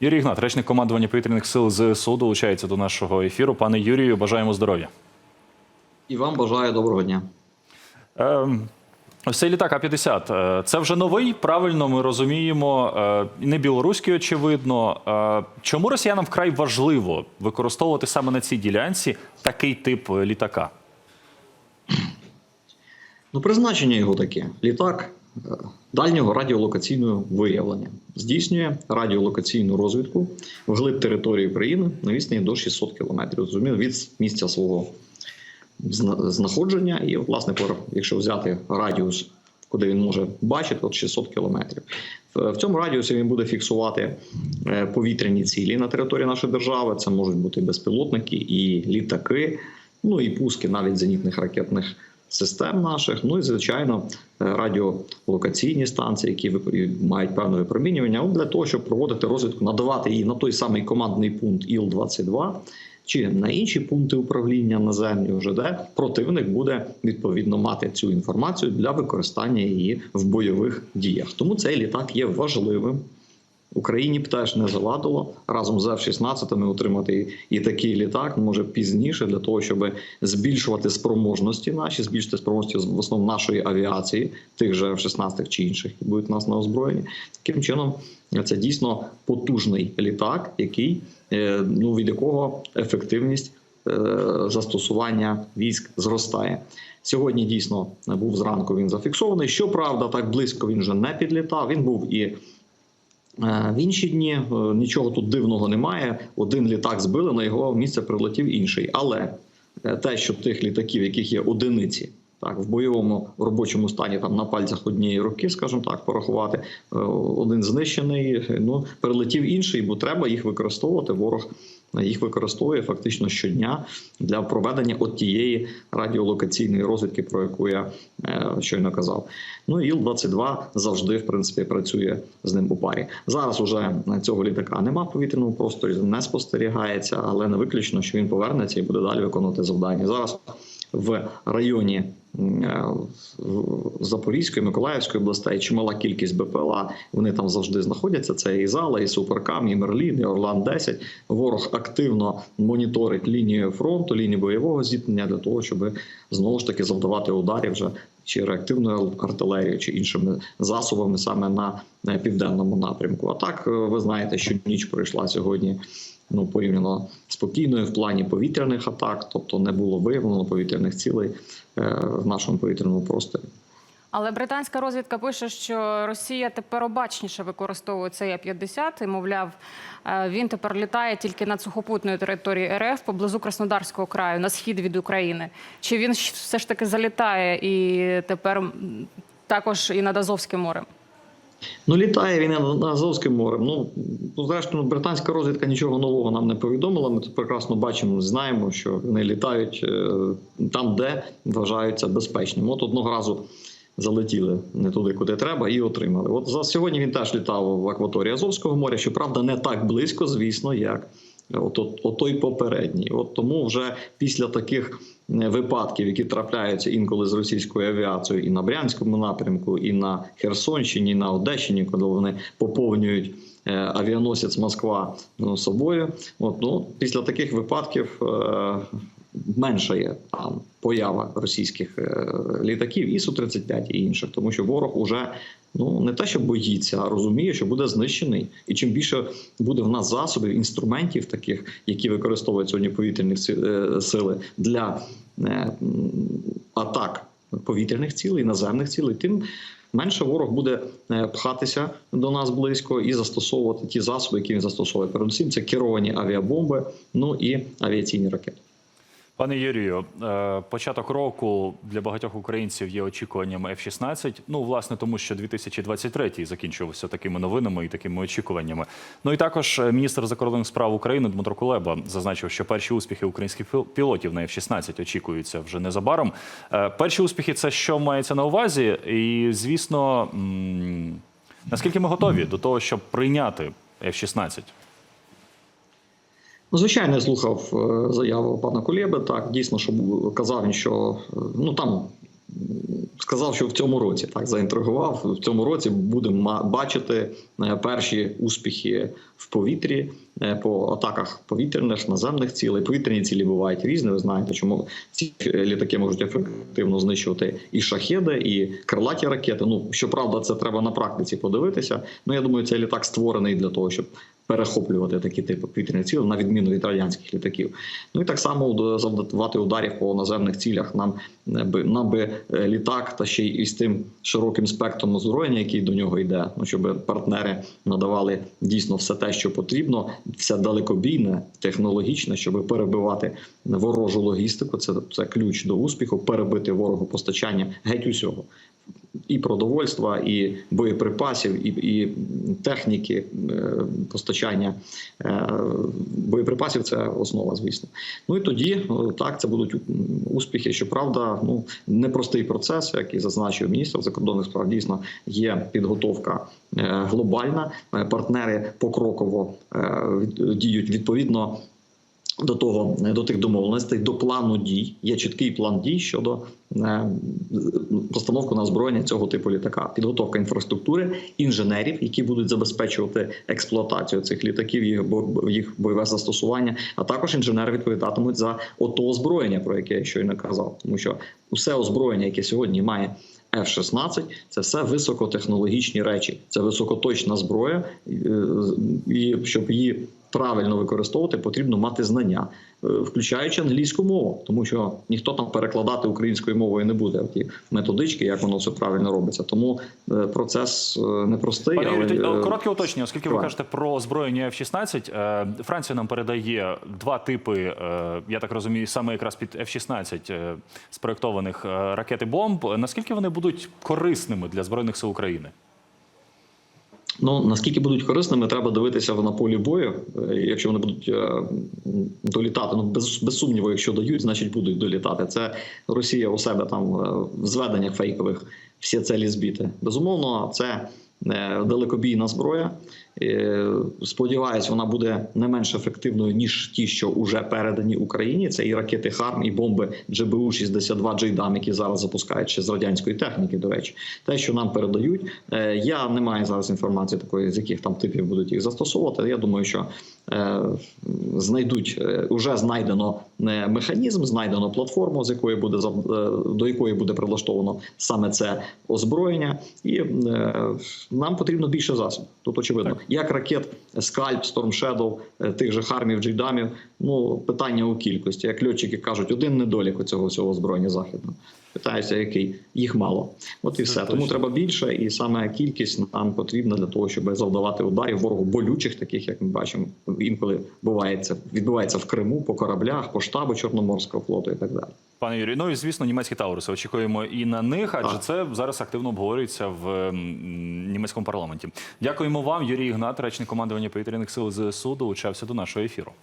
Юрій Ігнат, речник командування повітряних сил ЗСУ, долучається до нашого ефіру. Пане Юрію, бажаємо здоров'я. І вам бажаю доброго дня. Ем, Ось цей літак А-50. е, Це вже новий, правильно ми розуміємо. е, Не білоруський, очевидно. Е, Чому росіянам вкрай важливо використовувати саме на цій ділянці такий тип літака? Ну, призначення його таке: літак дальнього радіолокаційного виявлення здійснює радіолокаційну розвідку вглиб території України на відстані до 600 кілометрів. Зрозуміло, від місця свого знаходження. І, власне, якщо взяти радіус, куди він може бачити, от 600 кілометрів. В в цьому радіусі він буде фіксувати е, повітряні цілі на території нашої держави. Це можуть бути безпілотники і літаки, ну і пуски навіть зенітних ракетних систем наших. Ну і звичайно, е, радіолокаційні станції, які мають певне випромінювання, от для того, щоб проводити розвідку, надавати її на той самий командний пункт ІЛ-22 чи на інші пункти управління наземні, вже де противник буде відповідно мати цю інформацію для використання її в бойових діях. Тому цей літак є важливим. Україні б теж не завадило разом з F-16 отримати і такий літак, може пізніше, для того, щоб збільшувати спроможності наші, збільшити спроможності в основному нашої авіації, тих же F-16 чи інших, які будуть нас на озброєнні. Таким чином, це дійсно потужний літак, який е, ну від якого ефективність е, застосування військ зростає. Сьогодні дійсно був зранку. Він зафіксований. Щоправда, так близько він вже не підлітав. Він був і. Е, В інші дні е, нічого тут дивного немає. Один літак збили, на його місце прилетів інший. Але е, те, що тих літаків, яких є одиниці, так в бойовому робочому стані, там на пальцях однієї руки, скажімо так, порахувати, один знищений. Ну прилетів інший, бо треба їх використовувати. Ворог їх використовує фактично щодня для проведення от тієї радіолокаційної розвідки, про яку я е, щойно казав. Ну і Іл-22 завжди в принципі працює з ним у парі. Зараз уже цього літака нема в повітряному просторі, не спостерігається, але не виключно, що він повернеться і буде далі виконувати завдання. Зараз в районі е, Запорізької, Миколаївської областей чимала кількість БПЛА. Вони там завжди знаходяться. Це і Зала, і Суперкам, і Мерлін, і Орлан 10 Ворог активно моніторить лінію фронту, лінію бойового зіткнення для того, щоб знову ж таки завдавати ударів вже чи реактивною артилерією, чи іншими засобами саме на е, південному напрямку. А так е, ви знаєте, що ніч пройшла сьогодні. Ну, порівняно спокійною в плані повітряних атак, тобто не було виявлено повітряних цілей е, в нашому повітряному просторі. Але британська розвідка пише, що Росія тепер обачніше використовує цей А-50 і, мовляв, е, він тепер літає тільки над сухопутною територією РФ поблизу Краснодарського краю на схід від України. Чи він все ж таки залітає і тепер також і над Азовським морем? Ну, літає він над Азовським морем. Ну, ну, зрештою, британська розвідка нічого нового нам не повідомила. Ми це прекрасно бачимо, знаємо, що вони літають е, там, де вважаються безпечним. От одного разу залетіли не туди, куди треба, і отримали. От за сьогодні він теж літав в акваторії Азовського моря, щоправда, не так близько, звісно, як от, от, от той попередній. От тому вже після таких випадків, які трапляються інколи з російською авіацією і на Брянському напрямку, і на Херсонщині, і на Одещині, коли вони поповнюють е, авіаносець Москва ну, собою. От ну після таких випадків. Е, Менша є там поява російських е, літаків і су 35 і інших, тому що ворог уже ну не те, що боїться, а розуміє, що буде знищений. І чим більше буде в нас засобів, інструментів, таких, які використовують сьогодні повітряні е, сили для е, атак повітряних цілей, наземних цілей, тим менше ворог буде пхатися до нас близько і застосовувати ті засоби, які він застосовує. Передусім, це керовані авіабомби, ну і авіаційні ракети. Пане Юрію, е, початок року для багатьох українців є очікуванням F-16. Ну, власне, тому що 2023 закінчувався такими новинами і такими очікуваннями. Ну і також е, міністр закордонних справ України Дмитро Кулеба зазначив, що перші успіхи українських пілотів на F-16 очікуються вже незабаром. Е, Перші успіхи це що мається на увазі? І звісно, наскільки ми готові до того, щоб прийняти F-16? Ну, звичайно, я слухав е, заяву пана Кулєби. Так, дійсно, що казав він, що е, ну там сказав, що в цьому році так заінтригував. В цьому році будемо бачити е, перші успіхи в повітрі по атаках повітряних наземних цілей. Повітряні цілі бувають різні. Ви знаєте, чому ці літаки можуть ефективно знищувати і шахеди, і крилаті ракети. Ну щоправда, це треба на практиці подивитися. Ну я думаю, цей літак створений для того, щоб перехоплювати такі типи повітряних цілей, на відміну від радянських літаків. Ну і так само завдавати ударів по наземних цілях. Нам е, би нам би е, літак та ще й із тим широким спектром озброєння, який до нього йде. Ну щоб партнери надавали дійсно все те, що потрібно, все далекобійне, технологічне, щоб перебивати ворожу логістику. Це, це ключ до успіху, перебити ворогу постачання геть усього. І продовольства, і боєприпасів, і, і техніки е, постачання е, боєприпасів це основа, звісно. Ну і тоді так це будуть успіхи. Щоправда, ну непростий процес, як і зазначив міністр закордонних справ. Дійсно є підготовка е, глобальна. Партнери покроково діють відповідно до того до тих домовленостей, до плану дій. Є чіткий план дій щодо е, постановки на озброєння цього типу літака, підготовка інфраструктури, інженерів, які будуть забезпечувати експлуатацію цих літаків, їх їх бойове застосування. А також інженери відповідатимуть за ото озброєння, про яке я щойно казав, тому що усе озброєння, яке сьогодні має. F-16 – це все високотехнологічні речі, це високоточна зброя, е, і щоб її правильно використовувати, потрібно мати знання, е, включаючи англійську мову, тому що ніхто там перекладати українською мовою не буде. Ті методички, як воно все правильно робиться. Тому е, процес е, непростий. Пане але, Юрію, тоді, е, коротке уточнення, оскільки ви кажете про озброєння F-16, е, Франція нам передає два типи, я так розумію, саме якраз під F-16 е, спроєктованих ракет і бомб. Наскільки вони будуть корисними для Збройних сил України? Ну наскільки будуть корисними, треба дивитися на полі бою. Е, Якщо вони будуть е, долітати, ну без, без сумніву, якщо дають, значить будуть долітати. Це Росія у себе там е, в зведеннях фейкових всі цілі збіти. Безумовно, це далекобійна зброя. Е, Сподіваюсь, вона буде не менш ефективною ніж ті, що вже передані Україні. Це і ракети Харм, і бомби ДжБУ 62 Джейдам, які зараз запускають ще з радянської техніки. До речі, те, що нам передають, е, я не маю зараз інформації такої, з яких там типів будуть їх застосовувати. Я думаю, що знайдуть е, уже знайдено е, механізм, знайдено платформу, з якої буде е, до якої буде прилаштовано саме це озброєння, і е, нам потрібно більше засобів. Тут очевидно, як ракет Скальп, Storm Shadow, е, тих же Хармів, Джейдамів. Ну питання у кількості. Як льотчики кажуть, один недолік у цього всього озброєння західного. Питаюся, який їх мало. От і все. Тому треба більше, і саме кількість нам потрібна для того, щоб завдавати ударів ворогу болючих, таких як ми бачимо, інколи бувається відбувається в Криму по кораблях, по штабу Чорноморського флоту і так далі. Пане Юрію, ну і звісно, німецькі Тауруси. Очікуємо і на них, адже Так. це зараз активно обговорюється в німецькому парламенті. Дякуємо вам, Юрій Ігнат, речник командування повітряних сил ЗСУ, долучався до нашого ефіру.